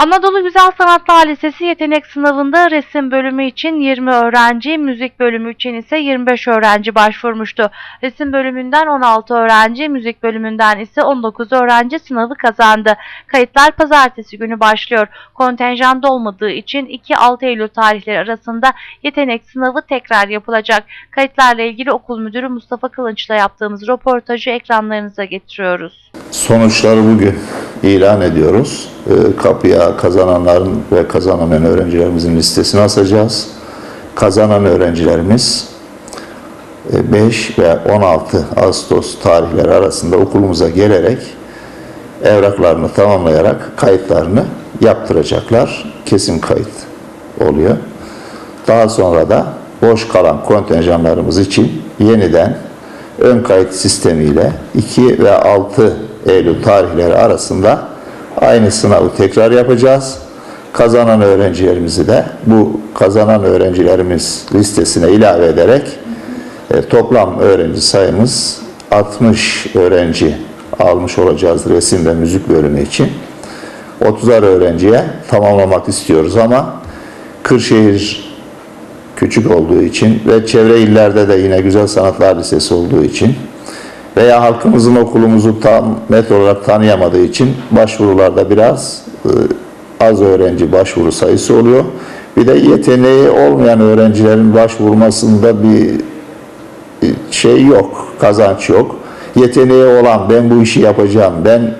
Anadolu Güzel Sanatlar Lisesi yetenek sınavında resim bölümü için 20 öğrenci, müzik bölümü için ise 25 öğrenci başvurmuştu. Resim bölümünden 16 öğrenci, müzik bölümünden ise 19 öğrenci sınavı kazandı. Kayıtlar pazartesi günü başlıyor. Kontenjanda olmadığı için 2-6 Eylül tarihleri arasında yetenek sınavı tekrar yapılacak. Kayıtlarla ilgili okul müdürü Mustafa Kılınç'la yaptığımız röportajı ekranlarınıza getiriyoruz. Sonuçları bugün ilan ediyoruz. Ee, Kapıya kazananların ve kazanamayan öğrencilerimizin listesini asacağız. Kazanan öğrencilerimiz e, 5 ve 16 Ağustos tarihleri arasında okulumuza gelerek evraklarını tamamlayarak kayıtlarını yaptıracaklar. Kesin kayıt oluyor. Daha sonra da boş kalan kontenjanlarımız için yeniden ön kayıt sistemiyle 2 ve 6 Eylül tarihleri arasında aynı sınavı tekrar yapacağız. Kazanan öğrencilerimizi de bu kazanan öğrencilerimiz listesine ilave ederek e, toplam öğrenci sayımız 60 öğrenci almış olacağız resim ve müzik bölümü için. 30'ar öğrenciye tamamlamak istiyoruz ama Kırşehir küçük olduğu için ve çevre illerde de yine Güzel Sanatlar Lisesi olduğu için veya halkımızın okulumuzu tam net olarak tanıyamadığı için başvurularda biraz e, az öğrenci başvuru sayısı oluyor. Bir de yeteneği olmayan öğrencilerin başvurmasında bir e, şey yok, kazanç yok. Yeteneği olan ben bu işi yapacağım, ben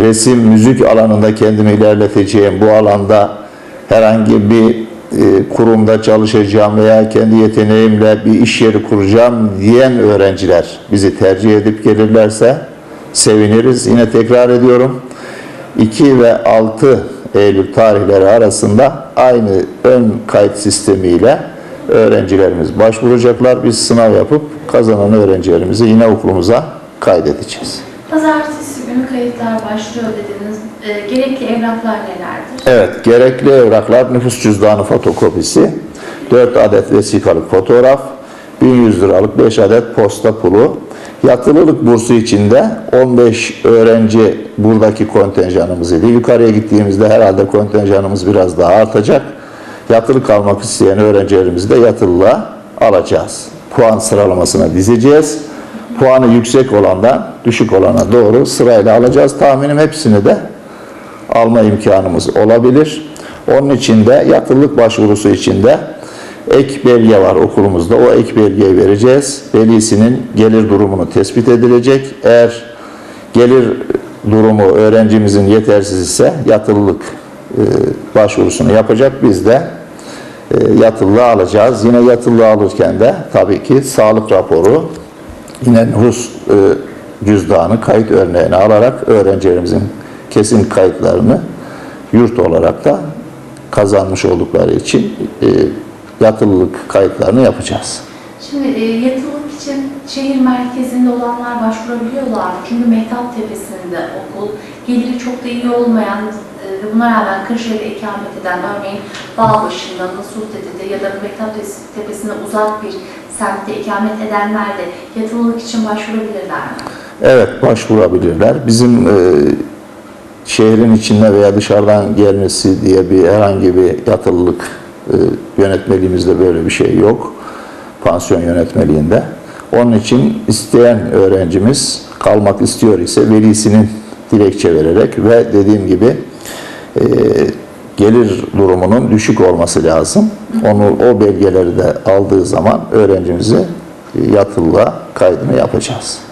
resim, müzik alanında kendimi ilerleteceğim, bu alanda herhangi bir kurumda çalışacağım veya kendi yeteneğimle bir iş yeri kuracağım diyen öğrenciler bizi tercih edip gelirlerse seviniriz. Yine tekrar ediyorum. 2 ve 6 Eylül tarihleri arasında aynı ön kayıt sistemiyle öğrencilerimiz başvuracaklar. Biz sınav yapıp kazanan öğrencilerimizi yine okulumuza kaydedeceğiz. Pazartesi günü kayıtlar başlıyor dediniz. E, gerekli evraklar nelerdir? Evet, gerekli evraklar nüfus cüzdanı fotokopisi, 4 adet vesikalık fotoğraf, 1100 liralık 5 adet posta pulu, yatılılık bursu içinde 15 öğrenci buradaki kontenjanımız idi. Yukarıya gittiğimizde herhalde kontenjanımız biraz daha artacak. Yatılı kalmak isteyen öğrencilerimizi de yatılılığa alacağız. Puan sıralamasına dizeceğiz. Puanı yüksek olandan düşük olana doğru sırayla alacağız. Tahminim hepsini de alma imkanımız olabilir. Onun için de yatırılık başvurusu için de ek belge var okulumuzda. O ek belgeyi vereceğiz. Velisinin gelir durumunu tespit edilecek. Eğer gelir durumu öğrencimizin yetersiz ise yatırılık e, başvurusunu yapacak. Biz de e, yatırılığı alacağız. Yine yatırılığı alırken de tabii ki sağlık raporu, yine nüfus e, cüzdanı kayıt örneğini alarak öğrencilerimizin kesin kayıtlarını yurt olarak da kazanmış oldukları için e, yatılılık kayıtlarını yapacağız. Şimdi e, yatılık için şehir merkezinde olanlar başvurabiliyorlar? Çünkü Mehtap Tepesi'nde okul, geliri çok da iyi olmayan e, ve buna rağmen Kırşehir'de ikamet eden örneğin Bağbaşı'nda, Nasuhtepe'de ya da Mehtap Tepesi'ne uzak bir semtte ikamet edenler de yatılılık için başvurabilirler mi? Evet başvurabilirler. Bizim e, şehrin içinde veya dışarıdan gelmesi diye bir herhangi bir yatılılık e, yönetmeliğimizde böyle bir şey yok. Pansiyon yönetmeliğinde. Onun için isteyen öğrencimiz kalmak istiyor ise velisinin dilekçe vererek ve dediğim gibi e, gelir durumunun düşük olması lazım. Onu o belgeleri de aldığı zaman öğrencimizi yatılığa kaydını yapacağız.